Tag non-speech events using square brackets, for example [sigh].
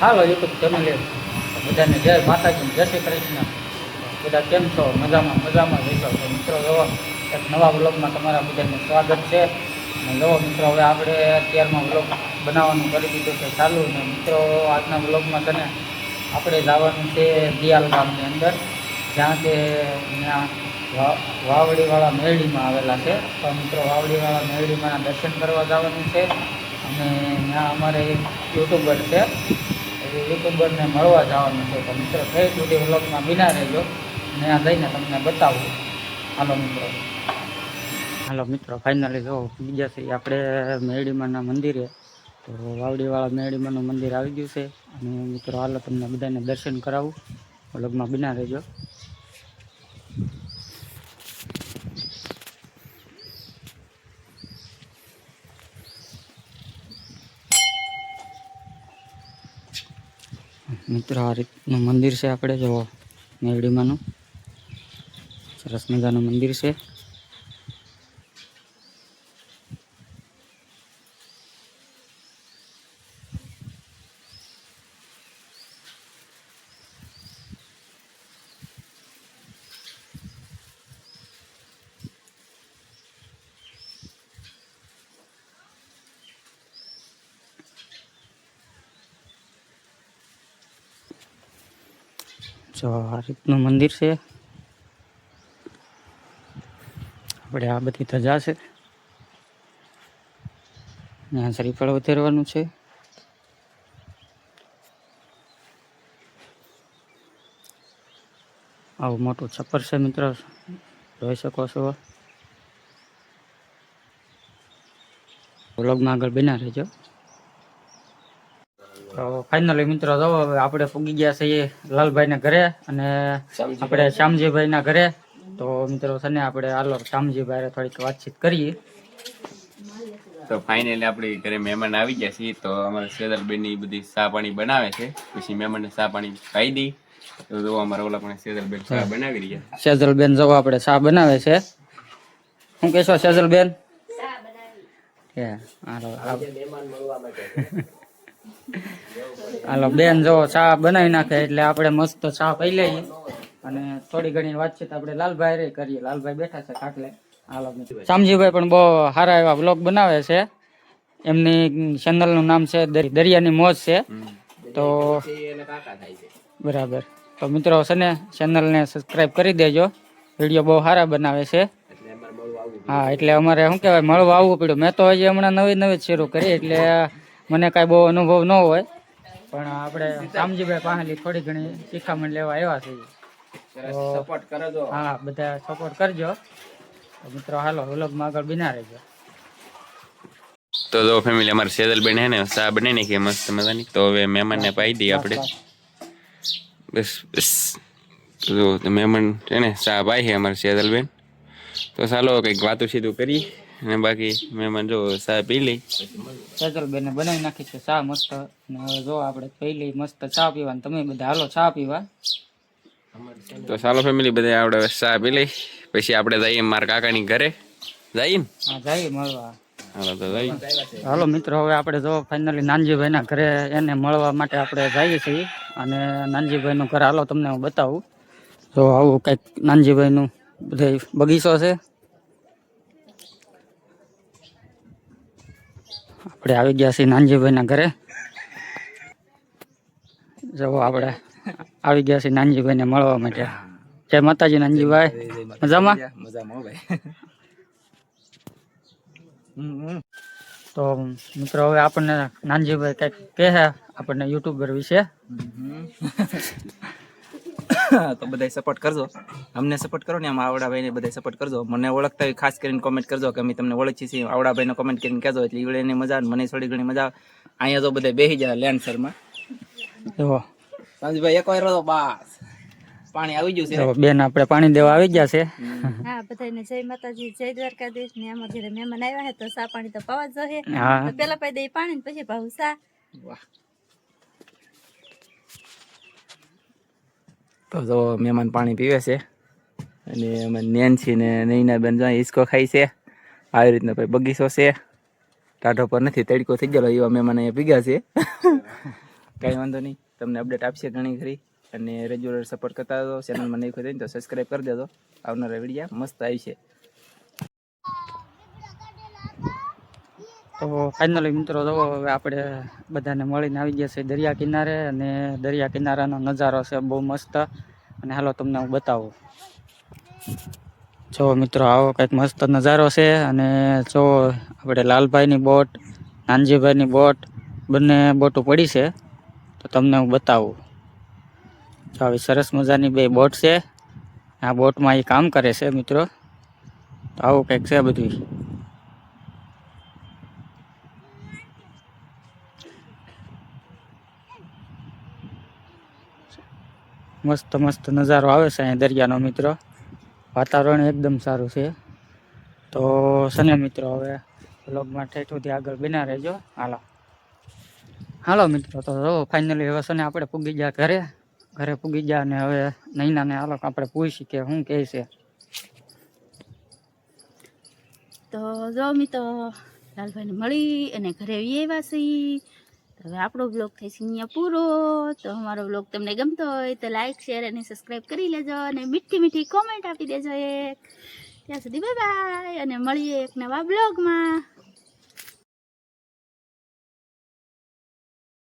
હાલો YouTube લે. બધાને જય માતાજી, જય શ્રી કૃષ્ણ. બધા કેમ છો? મજામાં મજામાં રહેશો તો મિત્રો જુઓ એક નવા વ્લોગમાં તમારા બધાને સ્વાગત છે. અને જુઓ મિત્રો, હવે આપણે અત્યારમાં વ્લોગ બનાવવાનું કરી દીધું છે ચાલુ. ને મિત્રો, આજના વ્લોગમાં તને આપણે જવાનું છે દિયાલ ગામની અંદર, જ્યાં કે ત્યાં વાવડીવાળા મેરડીમાં આવેલા છે. તો મિત્રો, વાવડીવાળા મેરડીમાં દર્શન કરવા જવાનું છે. અને ત્યાં અમારે એક યુટ્યુબર છે યુટ્યુબરને મળવા જવાનું છે. તો મિત્રો થઈ સુધી વ્લોગમાં બિના રહેજો. અને ત્યાં જઈને તમને બતાવું. હાલો મિત્રો. હાલો મિત્રો ફાઇનલી જો બીજા છે, આપણે મેળીમાના મંદિરે. તો વાવડીવાળા મેળીમાનું મંદિર આવી ગયું છે. અને મિત્રો, હાલો તમને બધાને દર્શન કરાવું. વ્લોગમાં બિના રહેજો. મિત્રો આ રીતનું મંદિર છે આપણે. જો મેરડીમાંનું સરસ મજાનું મંદિર છે. જો આ રીતનું મંદિર છે. આપણે આ બધી ધજા છે. ત્યાં શ્રીફળ ઉતેરવાનું છે. આવું મોટું છપ્પર છે મિત્રો. જોઈ શકો છો. વ્લોગમાં આગળ બના રહેજો. તો ફાઇનલી મિત્રો જો હવે આપણે પૂગી ગયા છીએ લાલભાઈના ઘરે અને આપણે શ્યામજીભાઈના ઘરે તો મિત્રો છે ને આપણે હાલો શ્યામજીભાઈ થોડીક વાતચીત કરીએ. તો ફાઇનલી આપણે ઘરે મહેમાન આવી ગયા છે તો અમારા સેદલબેનની બધી ચા પાણી બનાવે છે. પછી મહેમાનને ચા પાણી પાઈ દઈ. તો જો અમારા ઓલા પણ સેદલબેન ચા બનાવી રહ્યા. સેજલબેન જો આપણે ચા બનાવે છે. શું કહેશો સેજલબેન કે હાલો આપ- [laughs] હાલો, બેન જો ચા બનાવી નાખે એટલે આપણે મસ્ત ચા પી લઈએ. અને થોડી ઘણી વાતચીત આપણે લાલભાઈ રે કરીએ. લાલભાઈ બેઠા છે ખાટલે હાલો શામજીભાઈ પણ બહુ સારા એવા બ્લોગ બનાવે છે. એમની ચેનલનું નામ છે દરિયાની મોજ છે. તો બરાબર. તો મિત્રો છે ને, ચેનલને સબસ્ક્રાઇબ કરી દેજો. વીડિયો બહુ સારા બનાવે છે. હા, એટલે અમારે શું કહેવાય, મળવા આવવું પડ્યું. મેં તો હજી હમણાં નવી નવી શરૂ કરી, એટલે મને કાંઈ બહુ અનુભવ ન હોય પણ આપણે રામજીભાઈ પાસેથી થોડી ઘણી શિખામણ લેવા આવ્યા છીએ. સપોર્ટ કરજો હા બધા સપોર્ટ કરજો. મિત્રો હાલો વ્લોગમાં આગળ બિના રહેજો. તો જો ફેમિલી અમારે સેદલબેન હે ને ચા બનાવી નાખી મસ્ત મજાની. તો હવે મહેમાનને પાઈ દઈએ આપણે. બસ. બસ તો મહેમાન છે ને ચા પાઈ છે અમારે સેદલબેન તો ચાલો કંઈક વાતું સીધું કરી અને બાકી મહેમાન જો ચા પી લઈ સેજલ બેને બનાવી નાખી છે ચા મસ્ત. ને હવે જો આપણે પહેલી મસ્ત ચા પીવા તમે બધા હાલો ચા પીવા. તો ચાલો ફેમિલી બધા આપણે ચા પી લઈ. પછી આપણે જઈએ મારા કાકાની ઘરે. જઈએ હા જઈએ મળવા. હાલો મિત્રો હવે આપણે જો ફાઇનલી નાનજીભાઈના ઘરે એને મળવા માટે આપણે જઈએ છીએ. અને નાનજીભાઈનું ઘર હાલો તમને હું બતાવું. તો આવું કંઈક નાનજીભાઈનું બધે બગીચો છે. આપણે આવી ગયા છીએ નાનજીભાઈના ઘરે. જવો આપણે આવી ગયા છીએ નાનજીભાઈને મળવા માટે. જય માતાજી નાનજીભાઈ. મજામાં? [laughs] તો મિત્રો હવે આપણને નાનજીભાઈ કંઈક કહે આપણને યુટ્યુબર વિશે. [laughs] [laughs] તો બધા સપોર્ટ કરજો. અમને સપોર્ટ કરો ને આમ આવડાભાઈને બધા સપોર્ટ કરજો. મને ઓળખતા હોય ખાસ કરીને કોમેન્ટ કરજો કે અમે તમને ઓળખીએ છીએ. આવડાભાઈને કોમેન્ટ કરીને કહેજો. એટલે ઈવડે મજા આવે મને થોડી ઘણી મજા આવે. અહીંયા તો બધા બેસી જાય લેન્સરમાં જો. સાંજભાઈ એક વાર બસ. પાણી આવી ગયું છે. બેન આપણે પાણી દેવા આવી ગયા છે. હા બધાને જય માતાજી જય દ્વારકાધીશ. ને આમાં ઘરે મહેમાન આવ્યા છે તો સા પાણી તો પાવા જ જોઈએ. હા. તો પેલા પાઈ દે પાણી ને પછી પાવું સા. વાહ. તો જો મહેમાન પાણી પીવે છે. અને અમે નેન્સી ને નૈના બેન જાય હિસકો ખાય છે. આવી રીતના ભાઈ બગીચો છે. ટાઢો પર નથી તડકો થઈ ગયેલો એવા મહેમાન અહીંયા પીગ્યા છે. [laughs] કાંઈ વાંધો નહીં તમને અપડેટ આપશે ઘણી ખરી. અને રેગ્યુલર સપોર્ટ કરતા રહો. ચેનલમાં નહીં ખોઈ તો સબસ્ક્રાઈબ કરી દેજો. આવનારા વિડીયા મસ્ત આવી છે. તો ફાઇનલી મિત્રો જો હવે આપણે બધાને મળીને આવી ગયા છે દરિયા કિનારે અને દરિયા કિનારાનો નજારો છે બહુ મસ્ત. અને હાલો તમને હું બતાવું. જો મિત્રો આવો કંઈક મસ્ત નજારો છે અને જો આપણે લાલભાઈની બોટ, નાનજીભાઈની બોટ, બંને બોટો પડી છે, તો તમને હું બતાવું. જો આવી સરસ મજાની બે બોટ છે. આ બોટમાં એ કામ કરે છે મિત્રો. તો આવું કંઈક છે બધું મસ્ત મસ્ત નજારો આવે છે અહીંયા દરિયાનો મિત્રો. વાતાવરણ એકદમ સારું છે. તો સને મિત્રો, હવે બ્લોગમાં ઠેઠ સુધી આગળ બના રહેજો. હાલો. હાલો મિત્રો, તો ફાઇનલી હવે સને આપણે પૂગી ગયા ઘરે. ઘરે પૂગી ગયા અને હવે નૈનાને હાલો આપણે પૂછી કે શું કહે છે. તો જો મિત્રો, લાલભાઈને મળી અને ઘરે આવ્યા છીએ. હવે આપણો બ્લોગ થાય છે અહીંયા પૂરો. તો અમારો બ્લોગ તમને ગમતો હોય તો લાઈક શેર અને સબસ્ક્રાઈબ કરી લેજો અને મીઠી મીઠી કોમેન્ટ આપી દેજો એક. ત્યાં સુધી બાય બાય અને મળીએ એક નવા બ્લોગમાં